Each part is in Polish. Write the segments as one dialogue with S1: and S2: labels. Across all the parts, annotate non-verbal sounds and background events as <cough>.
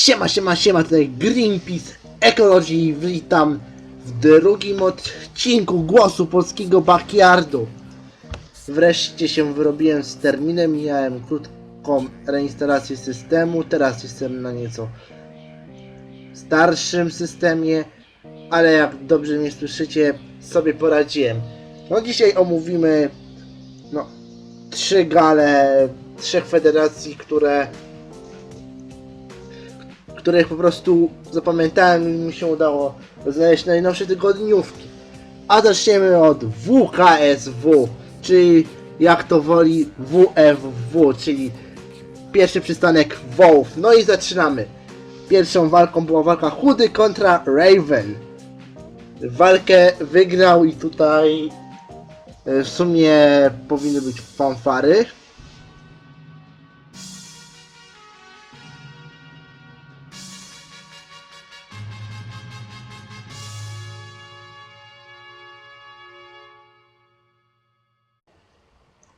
S1: Siema, siema, siema, tutaj Greenpeace Ecology witam w drugim odcinku Głosu Polskiego Backyardu. Wreszcie się wyrobiłem z terminem, miałem krótką reinstalację systemu, teraz jestem na nieco starszym systemie, ale jak dobrze mnie słyszycie, sobie poradziłem. No dzisiaj omówimy no, trzy gale trzech federacji, które których po prostu zapamiętałem i mi się udało znaleźć najnowsze tygodniówki. A zaczniemy od WKSW, czyli jak to woli WFW, czyli pierwszy przystanek Wołów. No i zaczynamy. Pierwszą walką była walka Chudy kontra Raven. Walkę wygrał i tutaj e, w sumie powinny być fanfary.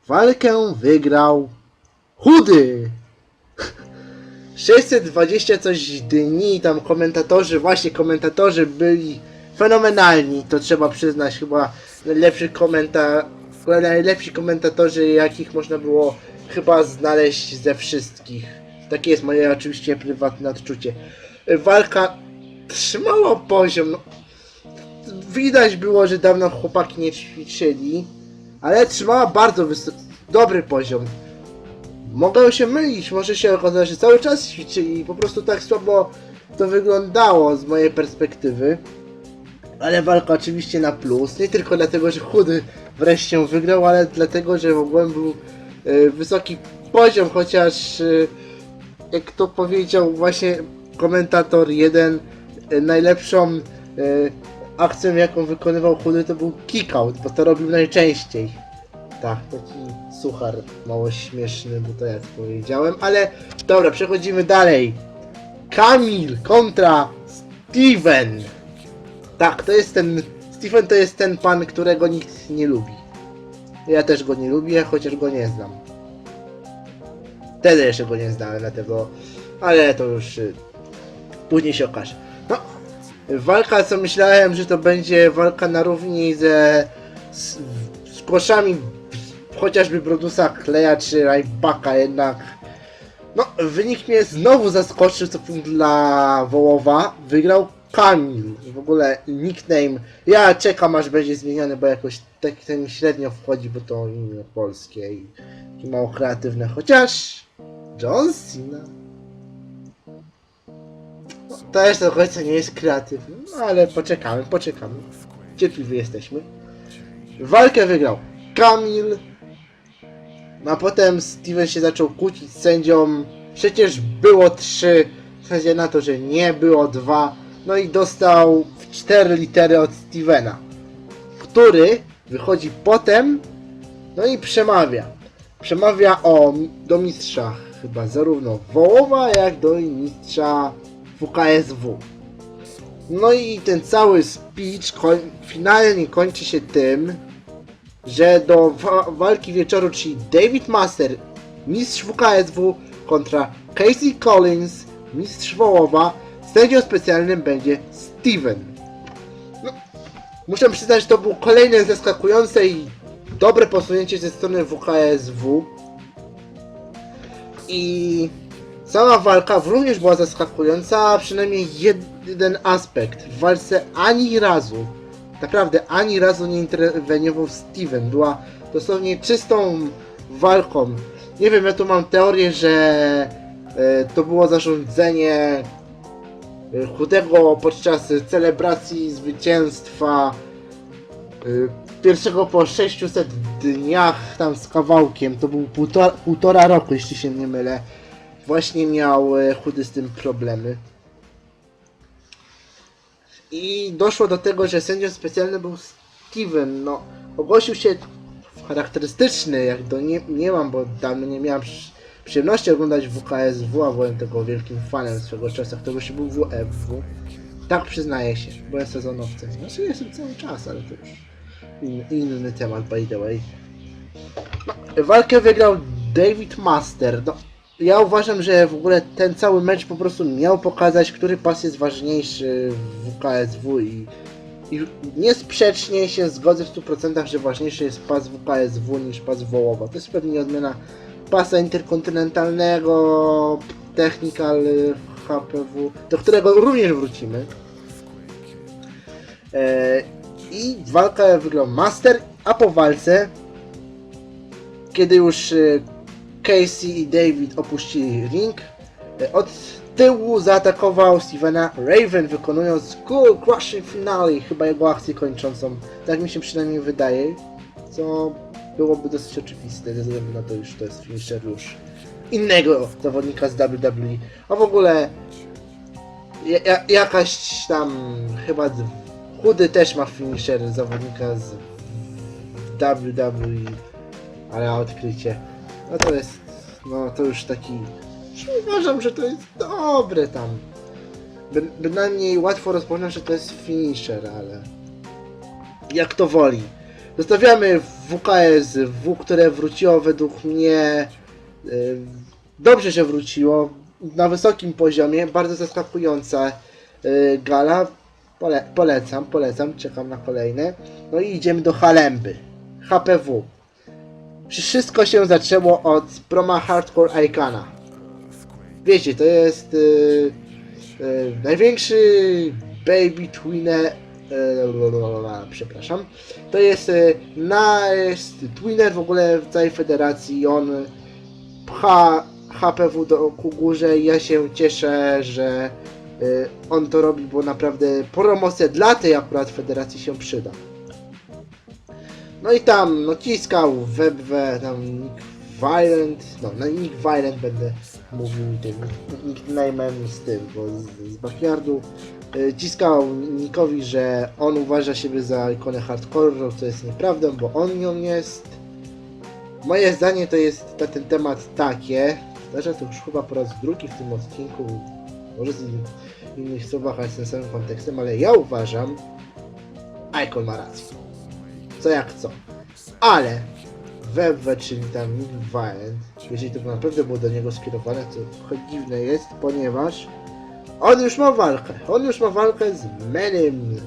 S1: Walkę wygrał Chudy! <laughs> 620 coś dni, tam komentatorzy, właśnie komentatorzy byli fenomenalni, to trzeba przyznać, chyba najlepszy komenta, najlepsi komentatorzy, jakich można było chyba znaleźć ze wszystkich. Takie jest moje oczywiście prywatne odczucie. Walka trzymała poziom, widać było, że dawno chłopaki nie ćwiczyli, ale trzymała bardzo dobry poziom. Mogę się mylić, może się okazać, że cały czas ćwiczyli i po prostu tak słabo to wyglądało z mojej perspektywy. Ale walka oczywiście na plus, nie tylko dlatego, że chudy wreszcie wygrał, ale dlatego, że w ogóle był e, wysoki poziom, chociaż e, jak to powiedział właśnie komentator jeden, e, najlepszą e, akcją jaką wykonywał chudy to był kick-out, bo to robił najczęściej. Tak, taki suchar mało śmieszny, bo to jak powiedziałem, ale dobra, przechodzimy dalej. Kamil kontra Steven. Tak, to jest ten. Steven to jest ten pan, którego nikt nie lubi. Ja też go nie lubię, chociaż go nie znam. Wtedy jeszcze go nie znałem, dlatego. Ale to już y, później się okaże. Walka, co myślałem, że to będzie walka na równi ze z, z koszami chociażby Brodusa Kleja czy Rybaka, jednak no, wynik mnie znowu zaskoczył, co punkt dla Wołowa. Wygrał Kamil. W ogóle nickname. Ja czekam aż będzie zmieniony, bo jakoś tak ten średnio wchodzi, bo to imię polskie i, i mało kreatywne. Chociaż John Cena. Też do końca nie jest kreatywny, no ale poczekamy, poczekamy. Cierpliwi jesteśmy. Walkę wygrał Kamil. A potem Steven się zaczął kłócić z sędzią. Przecież było trzy. Sędzia na to, że nie było dwa. No i dostał w cztery litery od Stevena. Który wychodzi potem. No i przemawia. Przemawia o, do mistrza chyba zarówno Wołowa, jak do mistrza WKSW. No i ten cały speech koń, finalnie kończy się tym, że do wa walki wieczoru, czyli David Master, mistrz WKSW kontra Casey Collins, mistrz Wołowa, sędzią specjalnym będzie Steven. No, muszę przyznać, że to było kolejne zaskakujące i dobre posunięcie ze strony WKSW. I sama walka również była zaskakująca, a przynajmniej jeden aspekt. W walce ani razu naprawdę ani razu nie interweniował Steven. Była dosłownie czystą walką. Nie wiem, ja tu mam teorię, że e, to było zarządzenie e, chudego podczas celebracji zwycięstwa e, pierwszego po 600 dniach tam z kawałkiem. To był półtora, półtora roku, jeśli się nie mylę. Właśnie miał e, chudy z tym problemy. I doszło do tego, że sędzią specjalnym był Steven. No, ogłosił się charakterystyczny, jak do nie, nie mam, bo dawno nie miałem przy, przyjemności oglądać WKSW, a byłem tego wielkim fanem swego czasu, który się był WFW. Tak przyznaję się, byłem sezonowcem. Znaczy jestem cały czas, ale to już in, inny temat, by the way. No, walkę wygrał David Master. No, ja uważam, że w ogóle ten cały mecz po prostu miał pokazać, który pas jest ważniejszy w WKSW i, i niesprzecznie się zgodzę w 100%, że ważniejszy jest pas WKSW niż pas Wołowa. To jest pewnie odmiana pasa interkontynentalnego, technical HPW, do którego również wrócimy. E, I walka wygrał Master, a po walce, kiedy już e, Casey i David opuścili ring, e, od tyłu zaatakował Stevena Raven, wykonując Skull Crushing Finale, chyba jego akcję kończącą. Tak mi się przynajmniej wydaje, co byłoby dosyć oczywiste, ze względu na to, już to jest finisher już innego zawodnika z WWE. A w ogóle ja, ja, jakaś tam chyba chudy też ma finisher zawodnika z WWE, ale odkrycie. No to jest, no to już taki, uważam, że to jest dobre tam. By, bynajmniej łatwo rozpoznać, że to jest finisher, ale jak to woli. Zostawiamy WKS W, które wróciło według mnie y, dobrze, że wróciło na wysokim poziomie, bardzo zaskakująca y, gala. Pole, polecam, polecam, czekam na kolejne. No i idziemy do Halemby. HPW. Wszystko się zaczęło od Proma Hardcore Icona. Wiecie, to jest y, y, największy baby twinner. y, przepraszam. To jest y, na, jest w ogóle w całej federacji on pcha HPW do ku górze ja się cieszę, że y, on to robi, bo naprawdę promocja dla tej akurat federacji się przyda. No i tam, no ciskał webwe, tam Nick Violent, no, no Nick Violent będę mówił tym nickname'em z tym, bo z, z backyardu. Y, ciskał Nickowi, że on uważa siebie za ikonę hardcore, co jest nieprawdą, bo on nią jest. Moje zdanie to jest na ten temat takie, zdarza to już chyba po raz drugi w tym odcinku, może z in, innych słowach, ale z tym samym kontekstem, ale ja uważam, Icon ma rację. Co jak co. Ale Webwe, czyli tam Violent, jeżeli to naprawdę było do niego skierowane, to trochę dziwne jest, ponieważ on już ma walkę. On już ma walkę z Menym.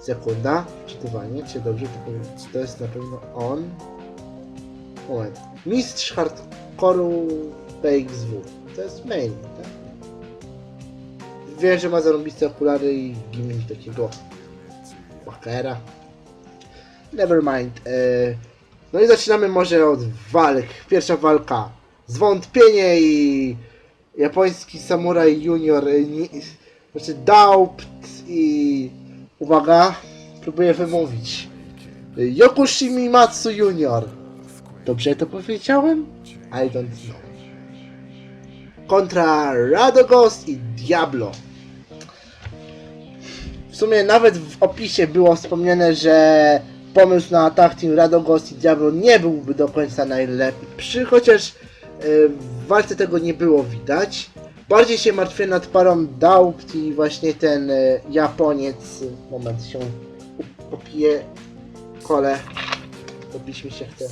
S1: Sekunda, czytywanie, czy dobrze to powiem, czy to jest na pewno on? Moment. Mistrz hardcore'u PXW. To jest main, tak? Wiem, że ma zarąbiste okulary i gimmick takiego walkera. Never mind. E, no i zaczynamy może od walk. Pierwsza walka. Zwątpienie i japoński samuraj junior. e, Nie, znaczy Daupt i uwaga, próbuję wymówić. Yokushimi Matsu Junior. Dobrze to powiedziałem? I don't know. Kontra Radoghost i Diablo. W sumie nawet w opisie było wspomniane, że pomysł na atak Team Radoghost i Diablo nie byłby do końca najlepszy, chociaż e, w walce tego nie było widać. Bardziej się martwię nad parą Daupt i właśnie ten e, Japoniec. Moment się popije kole. Popić mi się chce.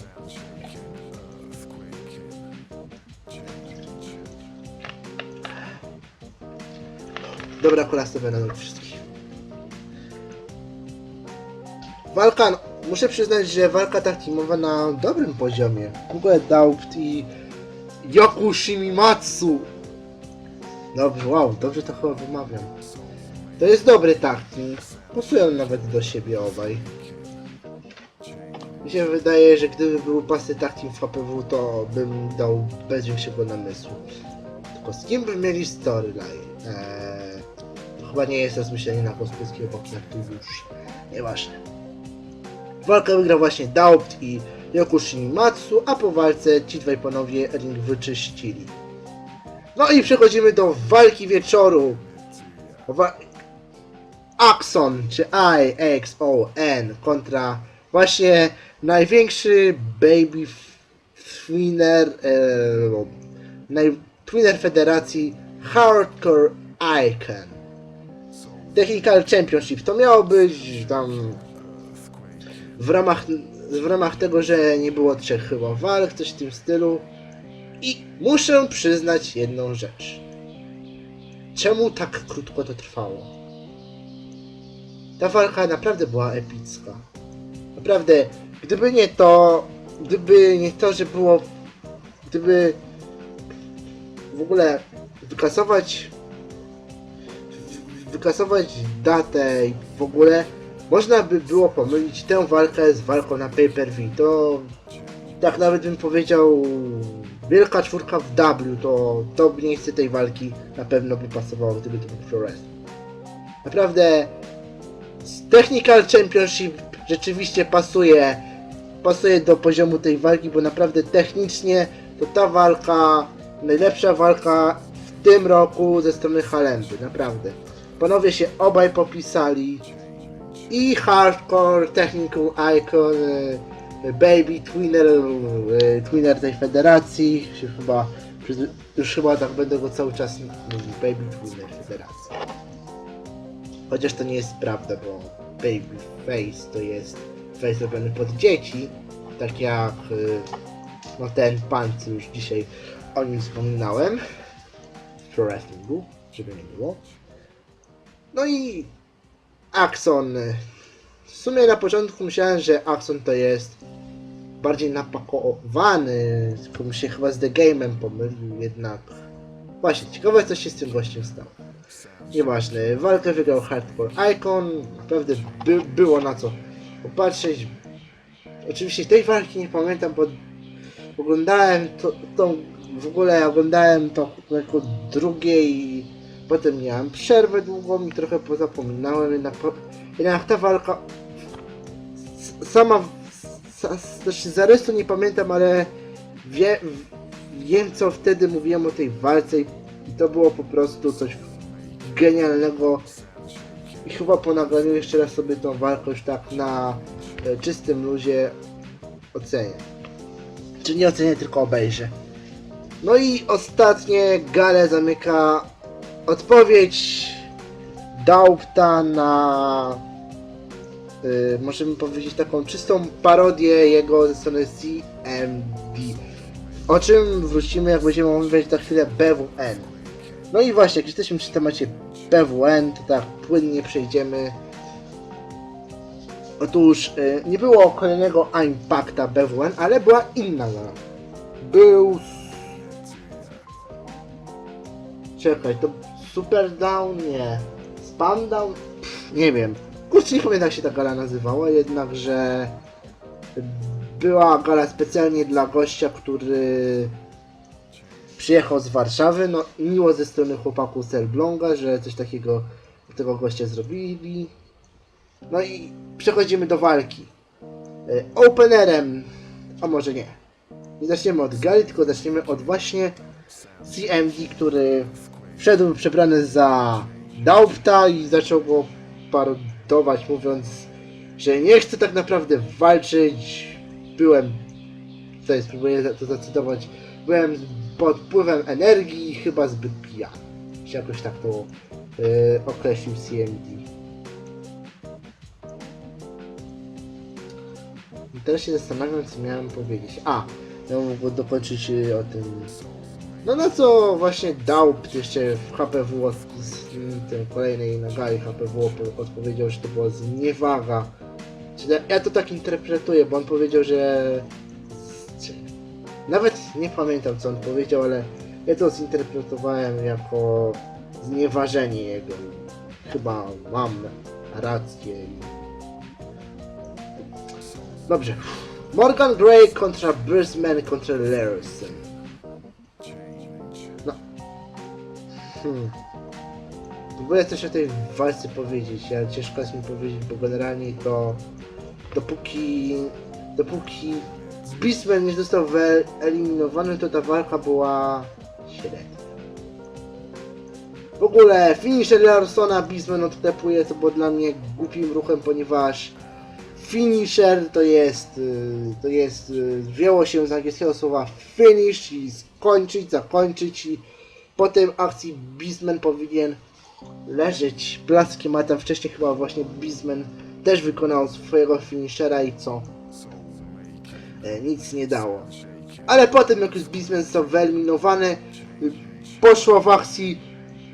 S1: Dobra, kola sobie na wszystkich. Walka, no, muszę przyznać, że walka tak teamowa na dobrym poziomie. W ogóle Daupt i Yoku Shimimatsu. Dobrze, wow, dobrze to chyba wymawiam. To jest dobry team. Pasują nawet do siebie obaj. Mi się wydaje, że gdyby był pasy tag team w HPW, to bym dał bez większego namysłu. Tylko z kim by mieli storyline? Eee, to chyba nie jest rozmyślenie na polskiego boku, jak tu już. Nieważne. Walkę wygrał właśnie Daupt i Yoku Shinimatsu, a po walce ci dwaj panowie ring wyczyścili. No i przechodzimy do walki wieczoru. Wa Axon, czy I-X-O-N kontra właśnie największy baby twinner, e, naj, twinner federacji Hardcore Icon. Technical Championship. To miało być tam w ramach, w ramach tego, że nie było trzech chyba walk, coś w tym stylu. I muszę przyznać jedną rzecz. Czemu tak krótko to trwało? Ta walka naprawdę była epicka. Naprawdę, gdyby nie to, gdyby nie to, że było, gdyby w ogóle wykasować wykasować datę i w ogóle można by było pomylić tę walkę z walką na pay-per-view. To tak nawet bym powiedział wielka czwórka w W, to to miejsce tej walki na pewno by pasowało, gdyby to był Pro Wrestling. Naprawdę Technical Championship rzeczywiście pasuje pasuje do poziomu tej walki, bo naprawdę technicznie to ta walka, najlepsza walka w tym roku ze strony Halendy, naprawdę. Panowie się obaj popisali i Hardcore Technical Icon e, Baby Twinner, e, Twinner tej federacji, chyba, już chyba tak będę go cały czas mówił, Baby Twinner federacji. Chociaż to nie jest prawda, bo Baby Face to jest face robiony pod dzieci, tak jak y, no ten pan, co już dzisiaj o nim wspominałem w Wrestlingu, żeby nie było. No i Axon. W sumie na początku myślałem, że Axon to jest bardziej napakowany, tylko mi się chyba z The Game'em pomylił, jednak właśnie, ciekawe co się z tym gościem stało. Nieważne, walkę wygrał Hardcore Icon, naprawdę by, było na co popatrzeć. Oczywiście tej walki nie pamiętam, bo oglądałem to, w ogóle oglądałem to jako drugie i potem miałem przerwę długą i trochę pozapominałem, jednak, po, jednak ta walka sama, sa, znaczy zarysu nie pamiętam, ale wie, wiem co wtedy mówiłem o tej walce i to było po prostu coś genialnego i chyba po nagraniu jeszcze raz sobie tą walkę już tak na e, czystym luzie ocenię. Czy nie ocenię, tylko obejrzę. No i ostatnie galę zamyka odpowiedź Daupta na y, możemy powiedzieć taką czystą parodię jego ze strony CMD. O czym wrócimy jak będziemy omawiać za chwilę BWN. No i właśnie, jak jesteśmy przy temacie BWN, to tak płynnie przejdziemy. Otóż y, nie było kolejnego Impacta BWN, ale była inna gala. Był... Czekaj, to Super Down? Nie. Spam Down? Nie wiem. Kurczę, nie pamiętam jak się ta gala nazywała, jednakże była gala specjalnie dla gościa, który przyjechał z Warszawy. No miło ze strony chłopaków z Elbląga, że coś takiego tego gościa zrobili. No i przechodzimy do walki. E, Openerem, a może nie. Nie zaczniemy od gali, tylko zaczniemy od właśnie CMD, który wszedł przebrany za Daupta i zaczął go parodować, mówiąc, że nie chce tak naprawdę walczyć. Byłem, tutaj spróbuję to zacytować, byłem pod wpływem energii i chyba zbyt pijany. Jakoś tak to yy, określił CMD. Teraz się zastanawiam, co miałem powiedzieć. A, ja mogę dokończyć y, o tym. No na co właśnie Daupt jeszcze w HPW od, z tym kolejnej nagali HPW odpowiedział, że to była zniewaga. Czyli ja- to tak interpretuję, bo on powiedział, że... Nawet nie pamiętam co on powiedział, ale ja to zinterpretowałem jako znieważenie jego. Chyba mam rację. Dobrze. Morgan Gray kontra Brisman kontra Larson. Hmm. Coś o tej walce powiedzieć, ale ciężko jest mi powiedzieć, bo generalnie to dopóki dopóki Beastman nie został wyeliminowany, to ta walka była średnia. W ogóle finisher Larsona Beastman odklepuje, co było dla mnie głupim ruchem, ponieważ finisher to jest, y, to jest, y, wzięło się z angielskiego słowa finish i skończyć, zakończyć i po tym akcji Beastman powinien leżeć blaskiem, a tam wcześniej chyba właśnie Beastman też wykonał swojego finishera i co? E, nic nie dało. Ale potem jak już Beastman został wyeliminowany, poszła w akcji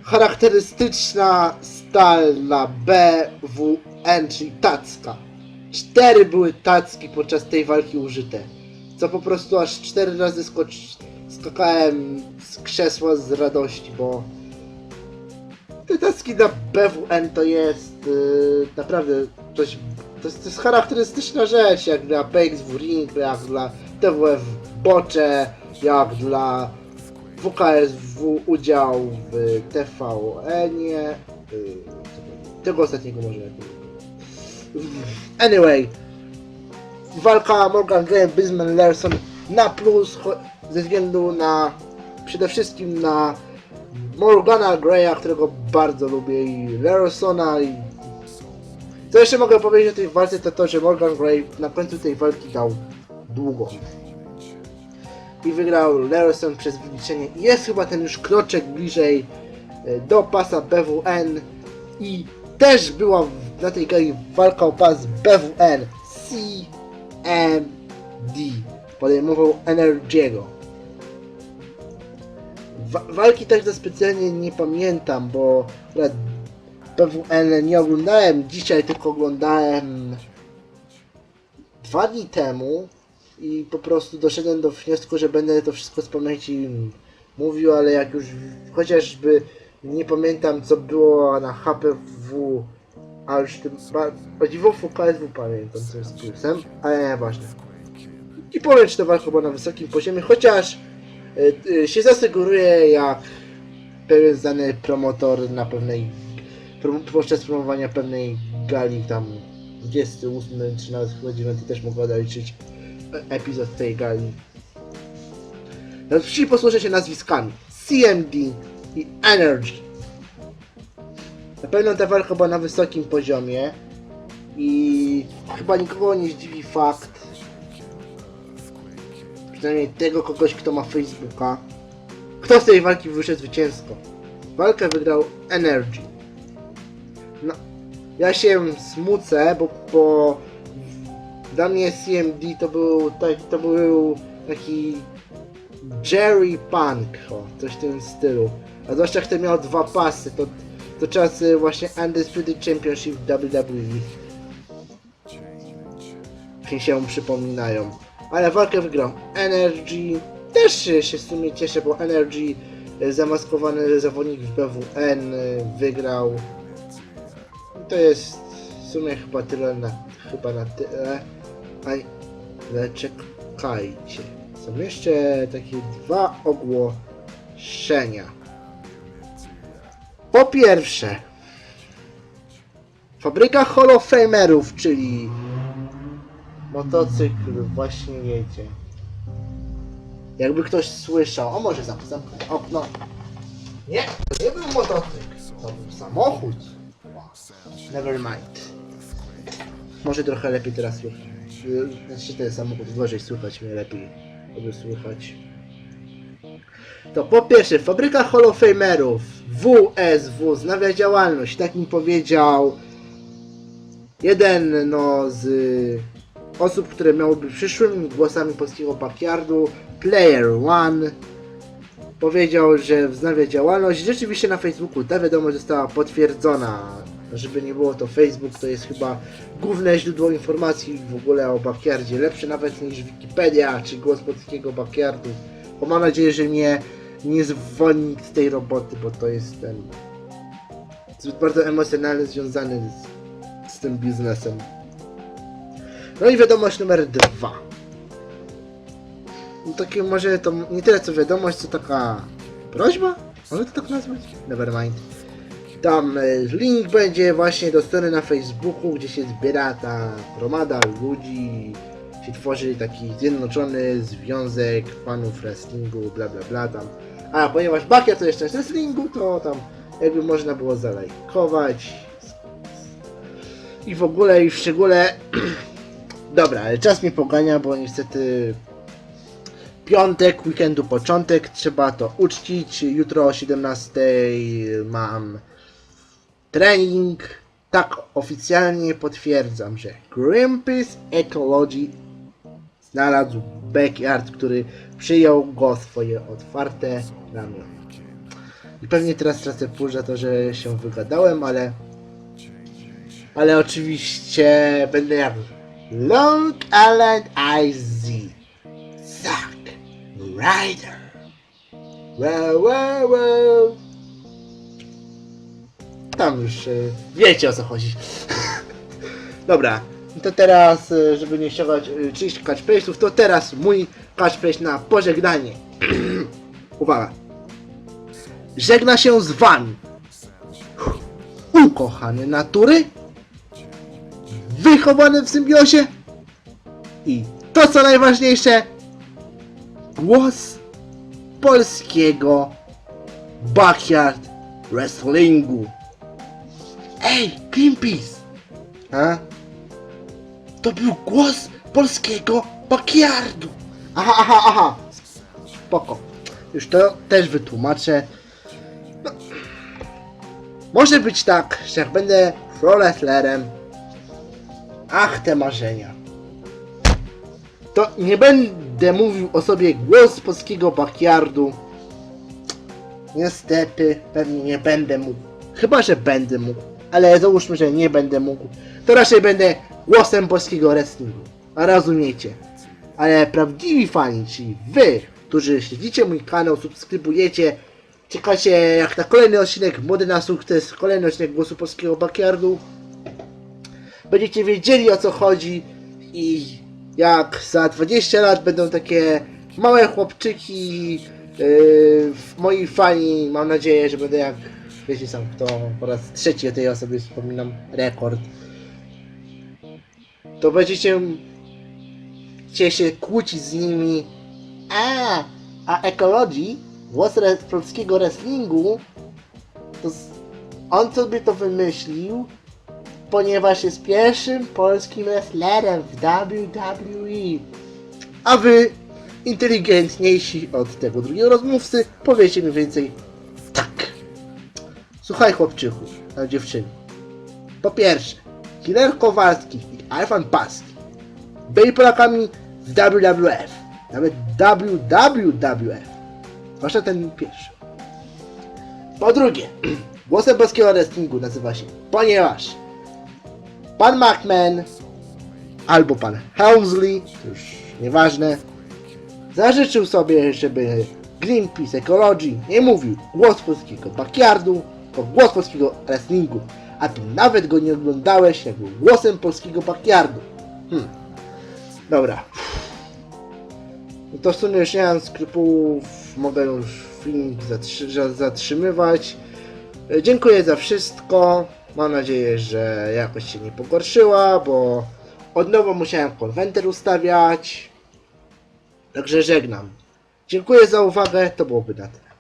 S1: charakterystyczna stalna BWN, czyli tacka. Cztery były tacki podczas tej walki użyte. Co po prostu aż cztery razy skocz... skakałem z krzesła z radości, bo te tacki dla BWN to jest yy, naprawdę coś, to jest, to jest charakterystyczna rzecz, jak dla PXW Ring, jak dla TWF Bocze, jak dla WKSW udział w TVN-ie, yy, tego ostatniego może. Anyway, walka Morgan Graham, Bisman Larson na plus ze względu na przede wszystkim na Morgana Greya, którego bardzo lubię i Larsona i co jeszcze mogę powiedzieć o tej walce to to, że Morgan Gray na końcu tej walki dał długo. I wygrał Larson przez wyliczenie. I jest chyba ten już kroczek bliżej e, do pasa BWN i też była na tej gali walka o pas BWN CMD podejmował Energy'ego Wa- walki za specjalnie nie pamiętam, bo BWN nie oglądałem dzisiaj, tylko oglądałem dwa dni temu i po prostu doszedłem do wniosku, że będę to wszystko z pamięci mówił, ale jak już chociażby nie pamiętam co było na HPW, a już tym o dziwo KSW pamiętam co jest plusem, ale nieważne. I czy to walka była na wysokim poziomie, chociaż się zasyguruje jak pewien znany promotor na pewnej podczas promowania pewnej gali tam 28 czy nawet chyba 9 też mogę zaliczyć e- epizod tej gali. Wsi posłużę się nazwiskami CMD i Energy. Na pewno ta walka była na wysokim poziomie i chyba nikogo nie zdziwi fakt, przynajmniej tego kogoś, kto ma Facebooka, kto z tej walki wyszedł zwycięsko. Walkę wygrał Energy. No, ja się smucę, bo, bo dla mnie CMD to był, tak, to był taki Jerry Punk, o, coś w tym stylu. A zwłaszcza ten miał dwa pasy, to, to czasy właśnie Undisputed Championship WWE mi się przypominają. Ale walkę wygrał Energy. Też się w sumie cieszę, bo Energy e, zamaskowany zawodnik w BWN e, wygrał. To jest w sumie chyba tyle na, chyba na tyle. Ale czekajcie. Są jeszcze takie dwa ogłoszenia. Po pierwsze, fabryka Hall of Famerów, czyli motocykl właśnie jedzie. Jakby ktoś słyszał, o może zam- zamknę okno. Nie, to nie był motocykl, to był samochód. Never mind. Może trochę lepiej teraz słychać. Znaczy ten samochód gorzej słychać mnie lepiej. Dobrze słychać. To po pierwsze, fabryka Hall of Famerów WSW znawia działalność, tak mi powiedział jeden no z osób, które miałyby przyszłymi głosami polskiego backyardu, Player One, powiedział, że wznawia działalność. Rzeczywiście na Facebooku ta wiadomość została potwierdzona. Żeby nie było to Facebook, to jest chyba główne źródło informacji w ogóle o backyardzie, lepsze nawet niż Wikipedia czy głos polskiego backyardu. Bo mam nadzieję, że mnie nie zwolni z tej roboty, bo to jest ten zbyt bardzo emocjonalnie związany z, z tym biznesem. No i wiadomość numer dwa. No takie może to nie tyle co wiadomość, co taka prośba? Może to tak nazwać? Nevermind. Tam e, link będzie właśnie do strony na Facebooku, gdzie się zbiera ta gromada ludzi, się tworzy taki zjednoczony związek fanów wrestlingu, bla bla bla tam. A ponieważ Bakia to jest część wrestlingu, to tam jakby można było zalajkować. I w ogóle i w szczególe <clears throat> Dobra, ale czas mnie pogania, bo niestety piątek, weekendu początek, trzeba to uczcić. Jutro o 17 mam trening. Tak, oficjalnie potwierdzam, że Greenpeace Ecology znalazł Backyard, który przyjął go swoje otwarte ramiona. I pewnie teraz tracę pół za to, że się wygadałem, ale... Ale oczywiście będę jak Long Island IZ. Zack Ryder. Wow, wow, wow. Tam już y, wiecie o co chodzi. <laughs> Dobra, to teraz, y, żeby nie ściągać y, 30 catchphrase'ów, to teraz mój catchphrase na pożegnanie. <clears throat> Uwaga. Żegna się z wami. Ukochany natury. Wychowany w symbiozie. I to co najważniejsze. Głos polskiego backyard wrestlingu. Ej, Greenpeace! A? To był głos polskiego backyardu! Aha, aha, aha! Spoko. Już to też wytłumaczę. No. Może być tak, że jak będę pro wrestlerem, ach te marzenia. To nie będę mówił o sobie głos polskiego backyardu. Niestety, pewnie nie będę mógł. Chyba, że będę mógł. Ale załóżmy, że nie będę mógł. To raczej będę głosem polskiego wrestlingu. A rozumiecie. Ale prawdziwi fani, czyli wy, którzy śledzicie mój kanał, subskrybujecie, czekacie jak na kolejny odcinek Młody na sukces, kolejny odcinek Głosu Polskiego Backyardu, będziecie wiedzieli o co chodzi i jak za 20 lat będą takie małe chłopczyki, yy, moi fani, mam nadzieję, że będę jak, wiecie sam kto, po raz trzeci o tej osobie wspominam, rekord, to będziecie się kłócić z nimi, a, a Ecology, głos polskiego wrestlingu, to on sobie to wymyślił, ponieważ jest pierwszym polskim wrestlerem w WWE. A wy, inteligentniejsi od tego drugiego rozmówcy, powiecie mi więcej tak. Słuchaj chłopczyku, a dziewczyny. Po pierwsze, Killer Kowalski i Alfan Paski byli Polakami w WWF, nawet WWF, zwłaszcza ten pierwszy. Po drugie, <clears throat> głosem polskiego wrestlingu nazywa się, ponieważ pan McMahon albo pan Helmsley, to już nieważne, zażyczył sobie, żeby Greenpeace Ecology nie mówił głos polskiego backyardu, tylko głos polskiego wrestlingu, a ty nawet go nie oglądałeś, jak był głosem polskiego backyardu. Hmm. Dobra. No to w sumie już nie mam skrupułów, mogę już filmik zatrzy- zatrzymywać. E, Dziękuję za wszystko. Mam nadzieję, że jakość się nie pogorszyła, bo od nowa musiałem konwenter ustawiać. Także żegnam. Dziękuję za uwagę, to byłoby na tyle.